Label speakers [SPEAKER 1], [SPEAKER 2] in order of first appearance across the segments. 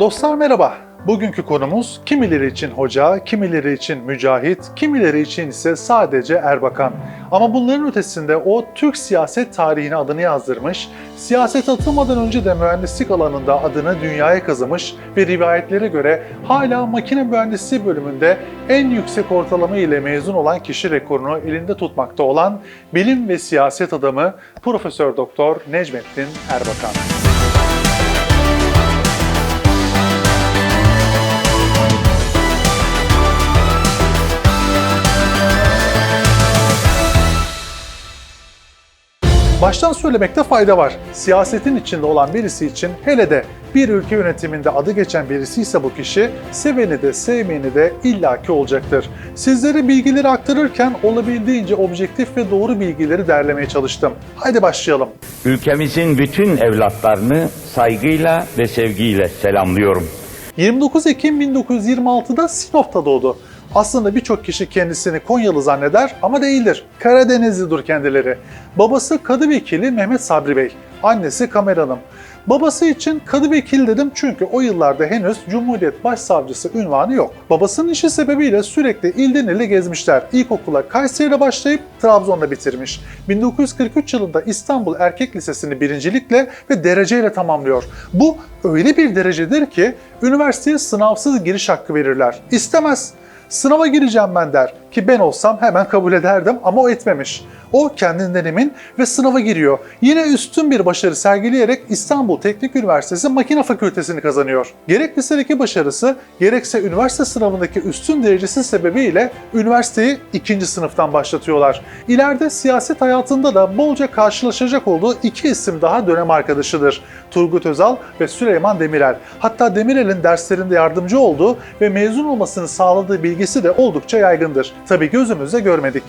[SPEAKER 1] Dostlar merhaba. Bugünkü konumuz kimileri için hoca, kimileri için mücahit, kimileri için ise sadece Erbakan. Ama bunların ötesinde o Türk siyaset tarihine adını yazdırmış, siyaset atılmadan önce de mühendislik alanında adını dünyaya kazımış ve rivayetlere göre hala makine mühendisliği bölümünde en yüksek ortalama ile mezun olan kişi rekorunu elinde tutmakta olan bilim ve siyaset adamı Profesör Doktor Necmettin Erbakan. Baştan söylemekte fayda var. Siyasetin içinde olan birisi için hele de bir ülke yönetiminde adı geçen birisi ise bu kişi seveni de sevmeyeni de illaki olacaktır. Sizlere bilgileri aktarırken olabildiğince objektif ve doğru bilgileri derlemeye çalıştım. Haydi başlayalım.
[SPEAKER 2] Ülkemizin bütün evlatlarını saygıyla ve sevgiyle selamlıyorum.
[SPEAKER 1] 29 Ekim 1926'da Sinop'ta doğdu. Aslında birçok kişi kendisini Konyalı zanneder ama değildir. Karadenizlidir kendileri. Babası Kadı Vekili Mehmet Sabri Bey, annesi Kamer Hanım. Babası için Kadı Vekil dedim çünkü o yıllarda henüz Cumhuriyet Başsavcısı ünvanı yok. Babasının işi sebebiyle sürekli ilden ile gezmişler. İlkokula Kayseri'de başlayıp Trabzon'da bitirmiş. 1943 yılında İstanbul Erkek Lisesi'ni birincilikle ve dereceyle tamamlıyor. Bu öyle bir derecedir ki üniversiteye sınavsız giriş hakkı verirler. İstemez. Sınava gireceğim ben der ki ben olsam hemen kabul ederdim ama o etmemiş. O kendinden emin ve sınava giriyor. Yine üstün bir başarı sergileyerek İstanbul Teknik Üniversitesi Makine Fakültesini kazanıyor. Gerek lisedeki başarısı gerekse üniversite sınavındaki üstün derecesi sebebiyle üniversiteyi ikinci sınıftan başlatıyorlar. İleride siyaset hayatında da bolca karşılaşacak olduğu iki isim daha dönem arkadaşıdır. Turgut Özal ve Süleyman Demirel. Hatta Demirel'in derslerinde yardımcı olduğu ve mezun olmasını sağladığı bilgisi de oldukça yaygındır. Tabi gözümüzle görmedik.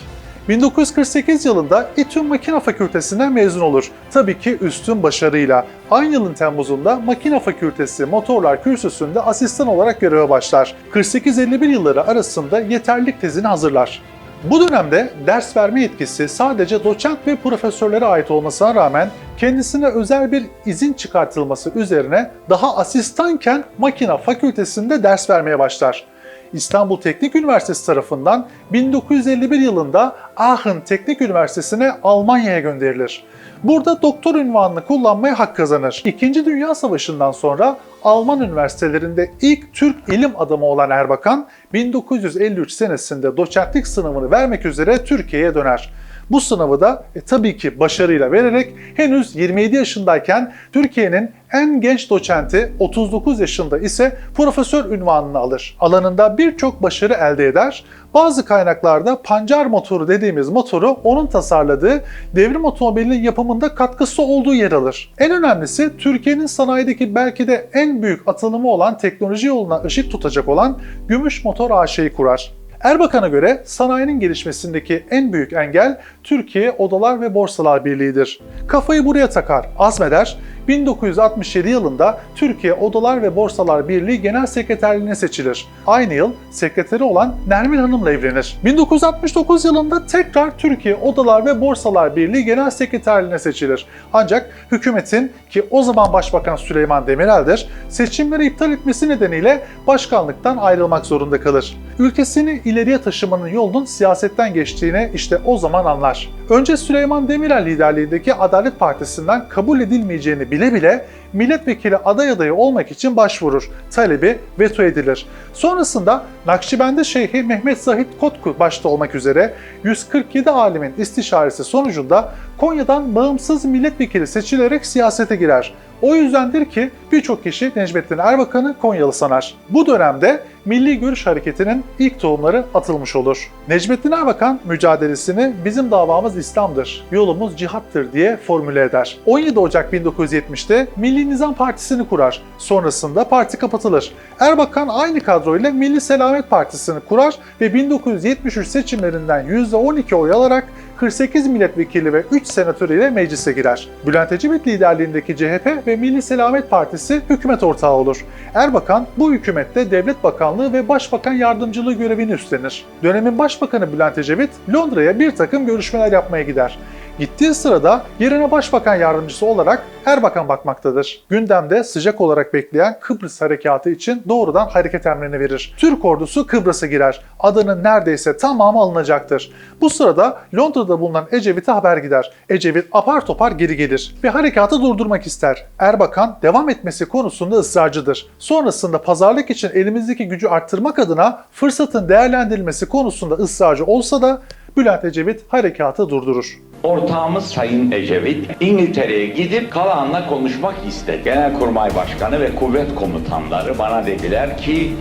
[SPEAKER 1] 1948 yılında İTÜ Makine Fakültesinden mezun olur. Tabii ki üstün başarıyla. Aynı yılın Temmuz'unda Makine Fakültesi Motorlar Kürsüsü'nde asistan olarak göreve başlar. 48-51 yılları arasında yeterlilik tezini hazırlar. Bu dönemde ders verme yetkisi sadece doçent ve profesörlere ait olmasına rağmen kendisine özel bir izin çıkartılması üzerine daha asistanken makina fakültesinde ders vermeye başlar. İstanbul Teknik Üniversitesi tarafından 1951 yılında Aachen Teknik Üniversitesi'ne Almanya'ya gönderilir. Burada doktor ünvanını kullanmaya hak kazanır. İkinci Dünya Savaşı'ndan sonra Alman üniversitelerinde ilk Türk ilim adamı olan Erbakan, 1953 senesinde doçentlik sınavını vermek üzere Türkiye'ye döner. Bu sınavı da e, tabii ki başarıyla vererek henüz 27 yaşındayken Türkiye'nin en genç doçenti 39 yaşında ise profesör ünvanını alır. Alanında birçok başarı elde eder. Bazı kaynaklarda pancar motoru dediğimiz motoru onun tasarladığı devrim otomobilinin yapımında katkısı olduğu yer alır. En önemlisi Türkiye'nin sanayideki belki de en büyük atılımı olan teknoloji yoluna ışık tutacak olan Gümüş Motor AŞ'yi kurar. Erbakan'a göre sanayinin gelişmesindeki en büyük engel Türkiye Odalar ve Borsalar Birliği'dir. Kafayı buraya takar, azmeder, 1967 yılında Türkiye Odalar ve Borsalar Birliği Genel Sekreterliğine seçilir. Aynı yıl sekreteri olan Nermin Hanım'la evlenir. 1969 yılında tekrar Türkiye Odalar ve Borsalar Birliği Genel Sekreterliğine seçilir. Ancak hükümetin ki o zaman Başbakan Süleyman Demirel'dir, seçimleri iptal etmesi nedeniyle başkanlıktan ayrılmak zorunda kalır. Ülkesini ileriye taşımanın yolunun siyasetten geçtiğini işte o zaman anlar. Önce Süleyman Demirel liderliğindeki Adalet Partisi'nden kabul edilmeyeceğini bile bile milletvekili aday adayı olmak için başvurur. Talebi veto edilir. Sonrasında Nakşibendi Şeyhi Mehmet Zahit Kotku başta olmak üzere 147 alimin istişaresi sonucunda Konya'dan bağımsız milletvekili seçilerek siyasete girer. O yüzdendir ki birçok kişi Necmettin Erbakan'ı Konyalı sanar. Bu dönemde Milli Görüş Hareketi'nin ilk tohumları atılmış olur. Necmettin Erbakan mücadelesini bizim davamız İslam'dır, yolumuz cihattır diye formüle eder. 17 Ocak 1970'te Milli Nizam Partisi'ni kurar. Sonrasında parti kapatılır. Erbakan aynı kadroyla Milli Selamet Partisi'ni kurar ve 1973 seçimlerinden %12 oy alarak 48 milletvekili ve 3 senatör ile meclise girer. Bülent Ecevit liderliğindeki CHP ve Milli Selamet Partisi hükümet ortağı olur. Erbakan bu hükümette devlet bakanlığı ve başbakan yardımcılığı görevini üstlenir. Dönemin başbakanı Bülent Ecevit Londra'ya bir takım görüşmeler yapmaya gider. Gittiği sırada yerine başbakan yardımcısı olarak Erbakan bakmaktadır. Gündemde sıcak olarak bekleyen Kıbrıs harekatı için doğrudan hareket emrini verir. Türk ordusu Kıbrıs'a girer. Adanın neredeyse tamamı alınacaktır. Bu sırada Londra'da bulunan Ecevit'e haber gider. Ecevit apar topar geri gelir ve harekatı durdurmak ister. Erbakan devam etmesi konusunda ısrarcıdır. Sonrasında pazarlık için elimizdeki gücü arttırmak adına fırsatın değerlendirilmesi konusunda ısrarcı olsa da Bülent Ecevit harekatı durdurur.
[SPEAKER 2] Ortağımız Sayın Ecevit İngiltere'ye gidip Kalahan'la konuşmak istedi. Genelkurmay Başkanı ve kuvvet komutanları bana dediler ki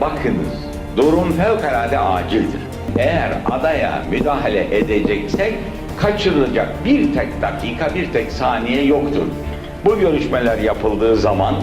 [SPEAKER 2] bakınız durum fevkalade acildir. Eğer adaya müdahale edeceksek kaçırılacak bir tek dakika, bir tek saniye yoktur. Bu görüşmeler yapıldığı zaman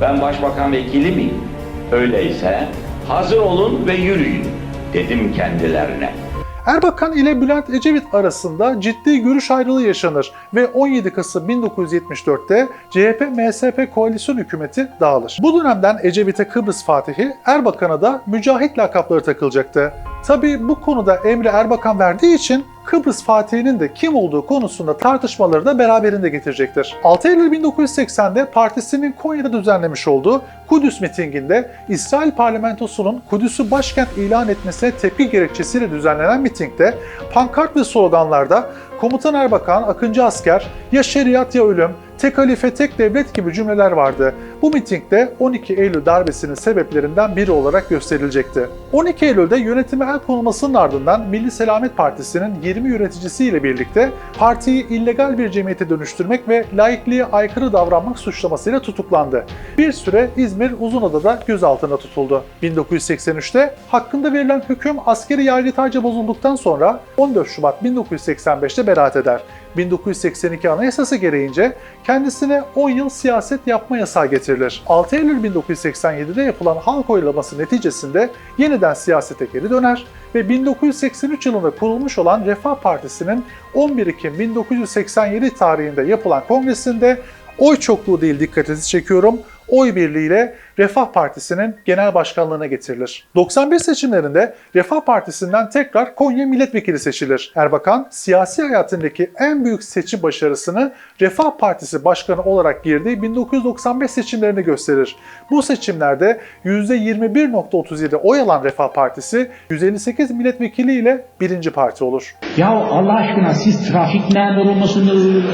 [SPEAKER 2] ben başbakan vekili miyim? Öyleyse hazır olun ve yürüyün dedim kendilerine.
[SPEAKER 1] Erbakan ile Bülent Ecevit arasında ciddi görüş ayrılığı yaşanır ve 17 Kasım 1974'te CHP-MSP koalisyon hükümeti dağılır. Bu dönemden Ecevit'e Kıbrıs Fatihi, Erbakan'a da Mücahit lakapları takılacaktı. Tabi bu konuda emri Erbakan verdiği için Kıbrıs Fatihi'nin de kim olduğu konusunda tartışmaları da beraberinde getirecektir. 6 Eylül 1980'de partisinin Konya'da düzenlemiş olduğu Kudüs mitinginde İsrail parlamentosunun Kudüs'ü başkent ilan etmesine tepki gerekçesiyle düzenlenen mitingde pankart ve sloganlarda Komutan Erbakan, Akıncı Asker, ya şeriat ya ölüm, tek halife tek devlet gibi cümleler vardı. Bu mitingde 12 Eylül darbesinin sebeplerinden biri olarak gösterilecekti. 12 Eylül'de yönetime el konulmasının ardından Milli Selamet Partisi'nin 20 yöneticisiyle birlikte partiyi illegal bir cemiyete dönüştürmek ve laikliğe aykırı davranmak suçlamasıyla tutuklandı. Bir süre İzmir Uzunada'da gözaltına tutuldu. 1983'te hakkında verilen hüküm askeri yargıtayca bozulduktan sonra 14 Şubat 1985'te beraat eder. 1982 Anayasası gereğince kendisine 10 yıl siyaset yapma yasağı getirilir. 6 Eylül 1987'de yapılan halk oylaması neticesinde yeniden siyasete geri döner ve 1983 yılında kurulmuş olan Refah Partisi'nin 11 Ekim 1987 tarihinde yapılan kongresinde oy çokluğu değil dikkatinizi çekiyorum, oy birliğiyle Refah Partisi'nin genel başkanlığına getirilir. 91 seçimlerinde Refah Partisi'nden tekrar Konya milletvekili seçilir. Erbakan, siyasi hayatındaki en büyük seçim başarısını Refah Partisi başkanı olarak girdiği 1995 seçimlerini gösterir. Bu seçimlerde %21.37 oy alan Refah Partisi 158 milletvekili ile birinci parti olur.
[SPEAKER 3] Ya Allah aşkına siz trafik memuru musunuz?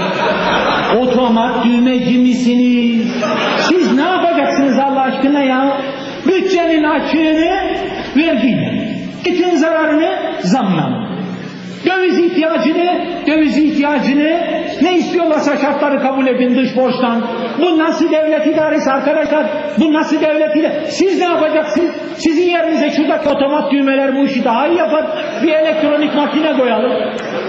[SPEAKER 3] Otomat düğmeci misiniz? Siz ne yapacaksınız Allah aşkına ya? Bütçenin açığını vergiyle, bütün zararını zamla. Döviz ihtiyacını, döviz ihtiyacını ne istiyorlarsa şartları kabul edin dış borçtan. Bu nasıl devlet idaresi arkadaşlar? Bu nasıl devlet idaresi? Siz ne yapacaksınız? Sizin yerinize şuradaki otomat düğmeler bu işi daha iyi yapar. Bir elektronik makine koyalım.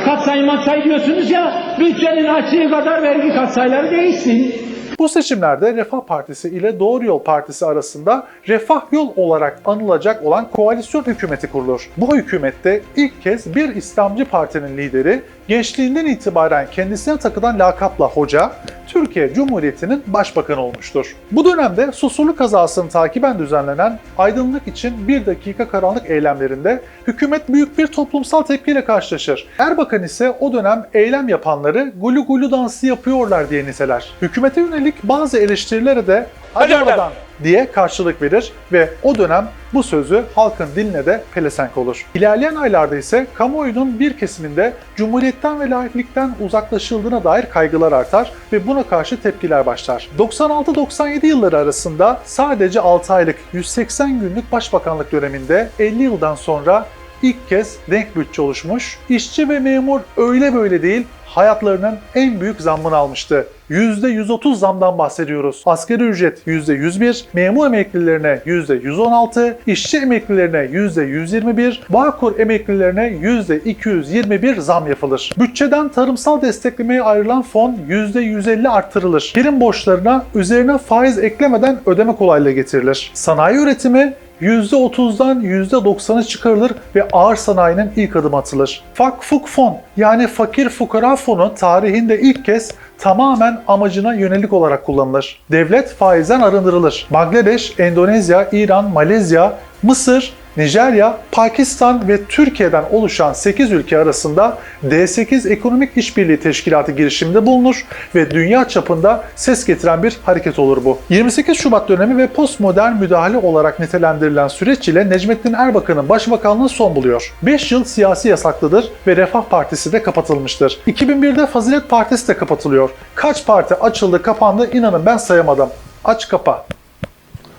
[SPEAKER 3] Katsayı matsayı diyorsunuz ya, bütçenin açığı kadar vergi katsayıları değişsin.
[SPEAKER 1] Bu seçimlerde Refah Partisi ile Doğru Yol Partisi arasında Refah Yol olarak anılacak olan koalisyon hükümeti kurulur. Bu hükümette ilk kez bir İslamcı partinin lideri gençliğinden itibaren kendisine takılan lakapla hoca, Türkiye Cumhuriyeti'nin başbakanı olmuştur. Bu dönemde Susurluk kazasını takiben düzenlenen aydınlık için bir dakika karanlık eylemlerinde hükümet büyük bir toplumsal tepkiyle karşılaşır. Erbakan ise o dönem eylem yapanları gulu gulu dansı yapıyorlar diye niteler. Hükümete yönelik bazı eleştirilere de hadi
[SPEAKER 4] Hadi oradan."
[SPEAKER 1] oradan diye karşılık verir ve o dönem bu sözü halkın diline de pelesenk olur. İlerleyen aylarda ise kamuoyunun bir kesiminde Cumhuriyet'ten ve laiklikten uzaklaşıldığına dair kaygılar artar ve buna karşı tepkiler başlar. 96-97 yılları arasında sadece 6 aylık 180 günlük başbakanlık döneminde 50 yıldan sonra ilk kez denk bütçe oluşmuş. İşçi ve memur öyle böyle değil, hayatlarının en büyük zammını almıştı. %130 zamdan bahsediyoruz. Asgari ücret %101, memur emeklilerine %116, işçi emeklilerine %121, Bağkur emeklilerine %221 zam yapılır. Bütçeden tarımsal desteklemeye ayrılan fon %150 arttırılır. Prim borçlarına üzerine faiz eklemeden ödeme kolaylığı getirilir. Sanayi üretimi %30'dan %90'a çıkarılır ve ağır sanayinin ilk adım atılır. Fakfuk fon yani fakir fukara fonu tarihinde ilk kez tamamen amacına yönelik olarak kullanılır. Devlet faizden arındırılır. Bangladeş, Endonezya, İran, Malezya Mısır, Nijerya, Pakistan ve Türkiye'den oluşan 8 ülke arasında D8 Ekonomik İşbirliği Teşkilatı girişiminde bulunur ve dünya çapında ses getiren bir hareket olur bu. 28 Şubat dönemi ve postmodern müdahale olarak nitelendirilen süreç ile Necmettin Erbakan'ın başbakanlığı son buluyor. 5 yıl siyasi yasaklıdır ve Refah Partisi de kapatılmıştır. 2001'de Fazilet Partisi de kapatılıyor. Kaç parti açıldı kapandı inanın ben sayamadım. Aç kapa.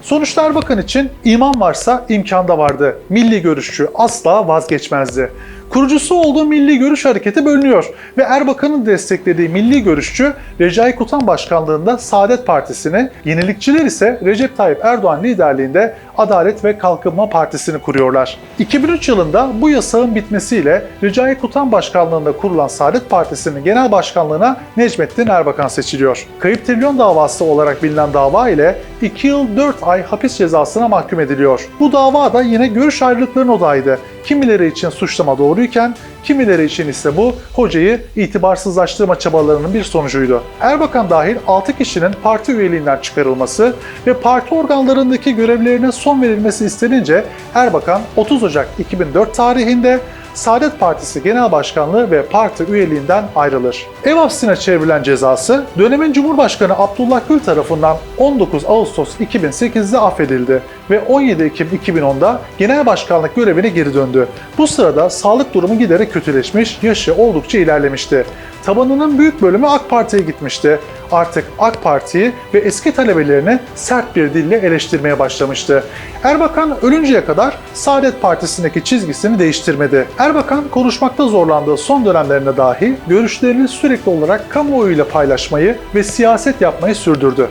[SPEAKER 1] Sonuçta Erbakan için iman varsa imkan da vardı. Milli görüşçü asla vazgeçmezdi. Kurucusu olduğu Milli Görüş Hareketi bölünüyor ve Erbakan'ın desteklediği Milli Görüşçü Recai Kutan Başkanlığında Saadet Partisi'ni, yenilikçiler ise Recep Tayyip Erdoğan liderliğinde Adalet ve Kalkınma Partisi'ni kuruyorlar. 2003 yılında bu yasağın bitmesiyle Recai Kutan Başkanlığında kurulan Saadet Partisi'nin genel başkanlığına Necmettin Erbakan seçiliyor. Kayıp trilyon davası olarak bilinen dava ile 2 yıl 4 ay hapis cezasına mahkum ediliyor. Bu dava da yine görüş ayrılıklarının odağıydı. Kimileri için suçlama doğruyken kimileri için ise bu hocayı itibarsızlaştırma çabalarının bir sonucuydu. Erbakan dahil 6 kişinin parti üyeliğinden çıkarılması ve parti organlarındaki görevlerine son verilmesi istenince Erbakan 30 Ocak 2004 tarihinde Saadet Partisi Genel Başkanlığı ve parti üyeliğinden ayrılır. Ev hapsine çevrilen cezası dönemin Cumhurbaşkanı Abdullah Gül tarafından 19 Ağustos 2008'de affedildi ve 17 Ekim 2010'da genel başkanlık görevine geri döndü. Bu sırada sağlık durumu giderek kötüleşmiş, yaşı oldukça ilerlemişti. Tabanının büyük bölümü AK Parti'ye gitmişti. Artık AK Parti'yi ve eski talebelerini sert bir dille eleştirmeye başlamıştı. Erbakan ölünceye kadar Saadet Partisi'ndeki çizgisini değiştirmedi. Erbakan konuşmakta zorlandığı son dönemlerinde dahi görüşlerini sürekli olarak kamuoyuyla paylaşmayı ve siyaset yapmayı sürdürdü.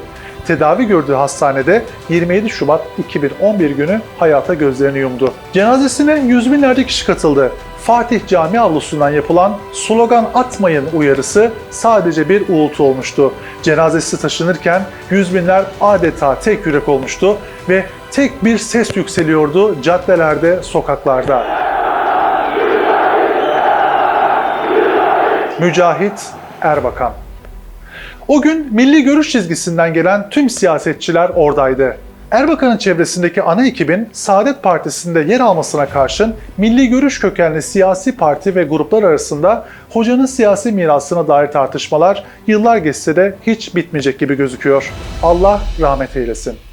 [SPEAKER 1] Tedavi gördüğü hastanede 27 Şubat 2011 günü hayata gözlerini yumdu. Cenazesine yüz binlerce kişi katıldı. Fatih Cami avlusundan yapılan slogan atmayın uyarısı sadece bir uğultu olmuştu. Cenazesi taşınırken yüz binler adeta tek yürek olmuştu ve tek bir ses yükseliyordu caddelerde, sokaklarda. Mücahit Erbakan o gün milli görüş çizgisinden gelen tüm siyasetçiler oradaydı. Erbakan'ın çevresindeki ana ekibin Saadet Partisi'nde yer almasına karşın milli görüş kökenli siyasi parti ve gruplar arasında hocanın siyasi mirasına dair tartışmalar yıllar geçse de hiç bitmeyecek gibi gözüküyor. Allah rahmet eylesin.